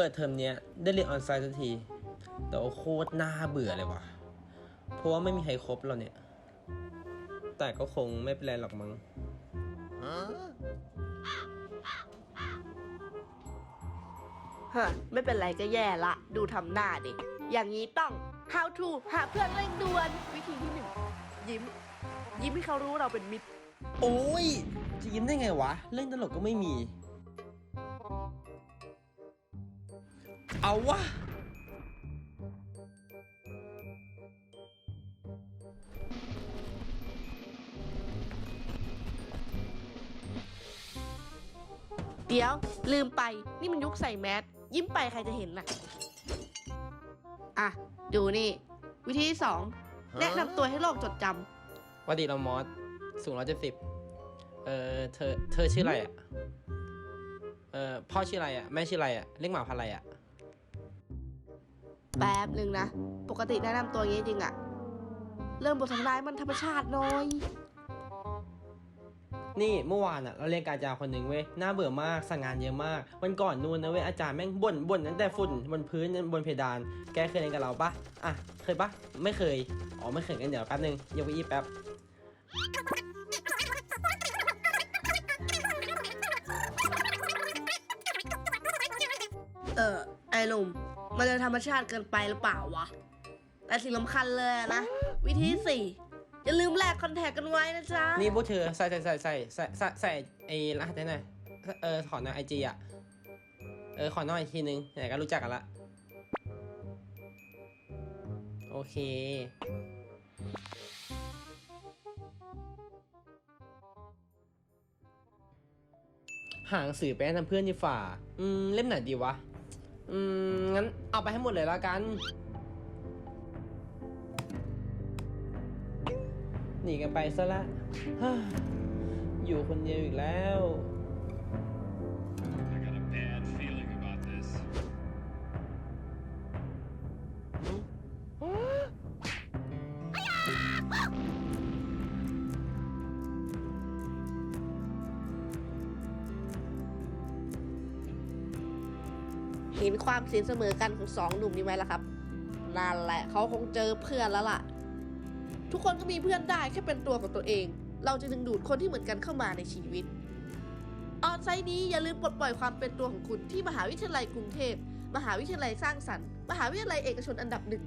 เปิดเทอมเนี้ยได้เรียนออนไลน์สักที แต่ว่าโคตรน่าเบื่อเลยว่ะ เพราะว่าไม่มีใครครบเราเนี่ย แต่ก็คงไม่เป็นไรหรอกมั้งฮะไม่เป็นไรก็แย่ละ ดูทำหน้าดิ อย่างนี้ต้อง how to หาเพื่อนเร่งด่วน วิธีที่หนึ่งยิ้ม ยิ้มให้เขารู้เราเป็นมิตร โอ้ยจะยิ้มได้ไงวะ เล่นตลกก็ไม่มี เอาวะเดี๋ยว ลืมไปนี่มันยุคใส่แมสยิ้มไปใครจะเห็นน่ะ อะ ดูนี่ วิธีที่สองแนะนำตัวให้โลกจดจวัสดีเรามอสสูงร้อยเจ็ดสิบเออเธอ เธอชื่ออะไรอะ เออพ่อชื่ออะไรอะ แม่ชื่ออะไรอะ เรียกหมาพันธุ์อะไรอะำ แป๊บหนึ่งนะ ปกติแนะนำตัวอย่างนี้จริงอะเริ่มบททำร้ายมันธรรมชาติหน้อย นี่เมื่อวานอะเราเรียนกบอาจารย์คนหนึ่งเว้ยน่าเบื่อมากสั่งงานเยอะมากวันก่อนนู่นนะเว้ยอาจารย์แม่งบ่นบ่นตั้งแต่ฝุ่นบนพื้นบนเพดาน แกเคยเรียนกับเราปะอะเคยปะไม่เคยอ๋อไม่เคยกันเดี๋ยวแป๊บนึงยกไปอีแป๊บ เออไอ้หนุ่ม มันจะธรรมชาติเกินไปหรือเปล่าวะ แต่สิ่งสำคัญเลยนะ วิธีสี่อย่าลืมแลกคอนแทคกันไว้นะจ๊ะ นี่พวกเธอใส่ใส่ใส่ใส่ใส่ใส่ใส่ไอ้รหัสได้หน่อยเออขอหน่อยไอจีอะ เออขอหน่อยอีกทีนึงไหนก็รู้จักกันละ โอเคหางสือไปให้ทำเพื่อนดีฝ่า อืม เล่มไหนดีวะ อืม งั้นเอาไปให้หมดเลยละกัน หนีกันไปซะละ อยู่คนเดียวอีกแล้ว เห็นความสินเสมอกันของสองหนุ่มนี้ไหมล่ะครับนั่นแหละเขาคงเจอเพื่อนแล้วล่ะ ทุกคนก็มีเพื่อนได้แค่เป็นตัวของตัวเอง เราจะดึงดูดคนที่เหมือนกันเข้ามาในชีวิต ออนไซต์นี้อย่าลืมปลดปล่อยความเป็นตัวของคุณที่มหาวิทยาลัยกรุงเทพ มหาวิทยาลัยสร้างสรรค์ มหาวิทยาลัยเอกชนอันดับหนึ่ง